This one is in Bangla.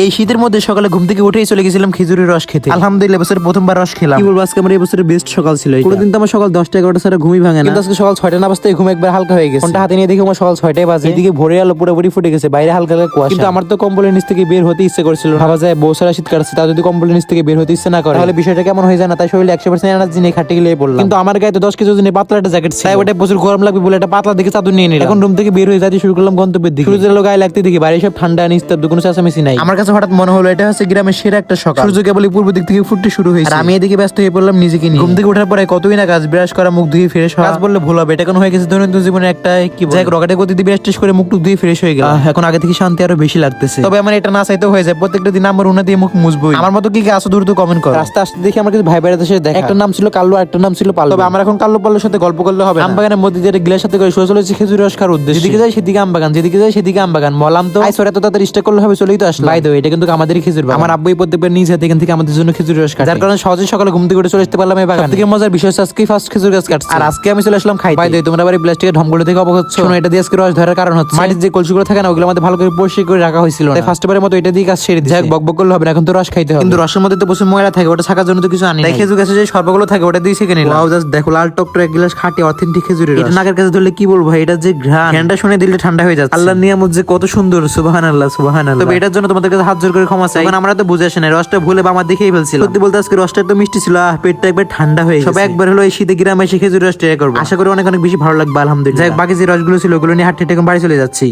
এই শীতের মধ্যে সকালে ঘুম থেকে উঠেই চলে গেছিলাম খেজুরের রস খেতে। আলহামদুলিল্লাহ বছর প্রথমবার রস খেলাম। কি বলব আজকে আমার এই বছরের বেস্ট সকাল ছিল। কোনোদিন তো আমার সকাল দশটা এগারোটা ছাড়া ঘুমই ভাঙে না। আজকে সকাল ছয়টা না বাজতে ঘুম একবার হালকা হয়ে গেছে। ফোনটা হাতে নিয়ে দেখি আমার সকাল ছয়টায় বাজে। এদিকে ভোরে আলো পুরোপুরি ফুটে গেছে বাইরে হালকা হালকা কুয়াশা। কিন্তু আমার তো কম্বলের নিচ থেকে বের হতে ইচ্ছে করছিল ভাবা যায় বউ সারা শীত কাটছে তা যদি কম্বলের নিচ থেকে বের হতে ইচ্ছে না করে। তাহলে বিষয়টা কেমন হয়ে যায় না? তাই শরীরে একশো পার্সেন্ট এনার্জি নিয়ে খাটে গেলে পড়লাম। কিন্তু আমার গায়ে তো দশ কেজি ওজনের পাতলা একটা জ্যাকেট তাই ওটা প্রচুর গরম লাগবে বলে একটা পাতলা দেখে চাদর নিয়ে নিলাম। এখন রুম থেকে বের হয়ে যাতে শুরু করলাম গন্তব্যের দিকে। সূর্যের আলো গায়ে লাগতে দেখি বাইরে সব ঠান্ডা নিস্তব্ধ কোনো চেঁচামেচি নাই। আমার কাছে হঠাৎ মনে হলো এটা হচ্ছে গ্রামের সেরা একটা সকাল। সূর্য কেবল পূর্ব দিক থেকে ফুটতে শুরু হয়েছে। আর আমি এদিকে ব্যস্ত হয়ে পড়লাম নিজেকে নিয়ে। ঘুম থেকে ওঠার পরে কতই না কাজ ব্রাশ করা মুখ ধুয়ে ফ্রেশ হওয়া। কাজ বললে ভুল হবে এটা কোন হয়ে গেছে দৈনন্দিন জীবনে একটা কি যাই রকেটের গতি দিয়ে ব্রাশ করে মুখ টুক ধুয়ে ফ্রেশ হয়ে গেল। এখন আগে থেকে শান্তি আরও বেশি লাগতেছে। তবে আমার এটা না চাইতে হয়ে যায় প্রত্যেকটা দিন আমার উনা দিয়ে মুখ মুছবই। আমার মতো কি কি আসো দ্রুত কমেন্ট করো। আস্তে আস্তে দেখি আমার কিছু ভাই বেড়াতে এসে দেখা। একটা নাম ছিল কাল্লু আর একটা নাম ছিল পাল্লু তবে আমার এখন কাল্লু পাল্লুর সাথে গল্প করলে হবে আম বাগানের মধ্যে দিয়ে গ্লাস সাথে করে শুয়ে চলেছি খেজুর রস খাওয়ার উদ্দেশ্যে। যেদিকে যাই সেদিকে আম বাগান যেদিকে যাই সেদিকে আম বাগান বললাম তো আই সরে তো তাদের ইষ্ট করলে হবে চলেই তো আসলে বাই এটা কিন্তু আমাদেরই খেজুর আমার আব্বুই প্রত্যেকবার নিজ হাতে এখান থেকে আমাদের জন্য খেজুর রস কাটে। যার কারণে সহজে সকালে ঘুম থেকে উঠে চলে আসতে পারলাম এই বাগান। থেকে মজার বিষয় আজকে ফার্স্ট খেজুর গাছ কাটছে। আর আজকে আমি চলে আসলাম খাই বাই তোমরা বাড়ি প্লাস্টিকের ঢমগুলো থেকে অবগত শোনো এটা দিয়ে আজকে রস ধরার কারণ হচ্ছে মাটির যে কলসিগুলো থাকে না ওগুলো আমাদের ভালো করে পরিষ্কার করে রাখা হয়েছিল তাই ফার্স্ট বারের মতো এটা দিয়ে কাজ সেরে বক বক করলে হবে না এখন তো রস খাইতে হবে। কিন্তু রসের মধ্যে তো প্রচুর ময়লা থাকে ওটা থাকার জন্য তো কিছু আনি তাই খেজুর গাছে যে সর্বগুলো থাকে ওটা দিয়ে শিখে নিলাম। জাস্ট দেখো লাল টকটক এক গ্লাস খাঁটি অথেন্টিক খেজুরের এটা নাকের কাছে ধরলে কি বলব ভাই এটা যে ঘ্রাণ। ঘ্রাণটা শুনে দিলে ঠান্ডা হয়ে যাচ্ছে। আল্লাহর নিয়ামত যে কত সুন্দর সুবহানাল্লাহ সুবহানাল্লাহ। তবে এটার জন্য তোমাদের কাছে হাত জোর করে ক্ষমা চাই। আমরা তো বুঝে আসে না রসটা ভুলে বা আমার দেখেই ফেলছিল সত্যি বলতে আজকে রসটা একটু মিষ্টি ছিল আর পেটটা একবার ঠান্ডা হয়ে সবাই একবার হলো এই শীতে গ্রামে এসে খেজুর রস ট্রাই করব। আশা করি অনেক অনেক বেশি ভালো লাগবে আলহামদুলিল্লাহ। বাকি যে রসগুলো ছিল ওগুলো নিয়ে হাঁটতে বাড়ি চলে যাচ্ছি।